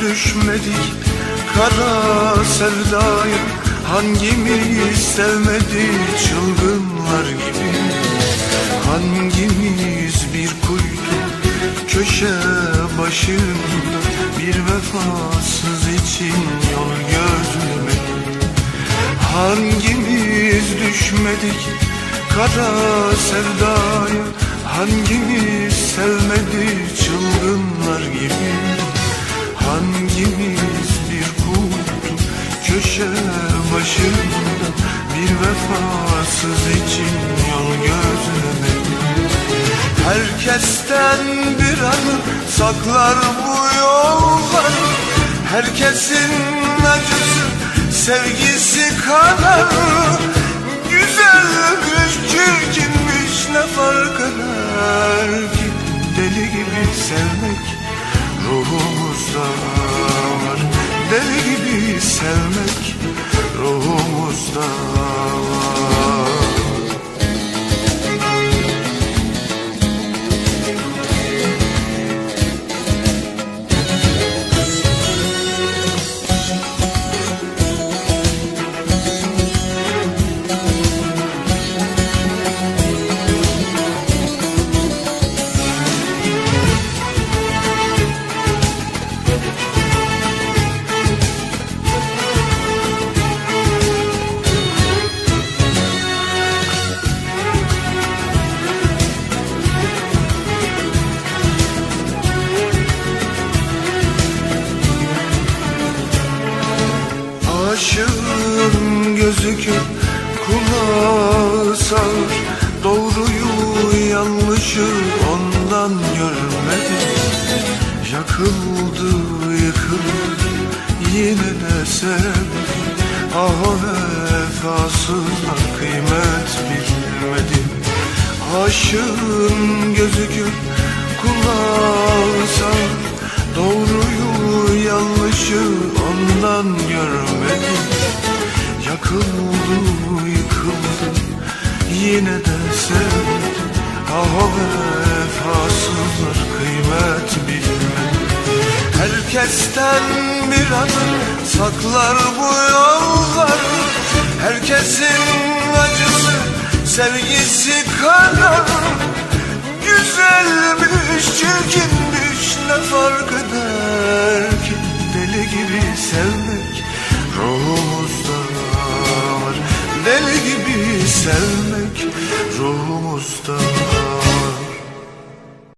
düşmedik kara sevdaya? Hangimiz sevmedi çılgınlar gibi? Hangimiz bir kuytu köşe başında Bir vefasız için yol gözlemedi Hangimiz düşmedik kara sevdaya başında Bir vefasız için yol gözlemedi Herkesten bir anı saklar bu yollar Herkesin acısı sevgisi kadar Güzelmiş çirkinmiş ne fark eder ki? Deli gibi sevmek ruhumuzda var. Deli gibi sevmek ruhumuzda Aşığın gözü kör kulağı sağır. Doğruyu yanlışı ondan görmedi Yakıldı yıkıldı yine de sevdi Ah o vefasızlar kıymet bilmedi Aşığın gözü kör kulağı sağır Yakıldı yıkıldı yine de sevdi Ah o vefasızlar kıymet bilmedi Herkesten bir adım saklar bu yollar Herkesin acısı sevgisi kadar Güzelmiş çirkinmiş ne fark eder ki? Deli gibi sevmek sevmek ruhumuzda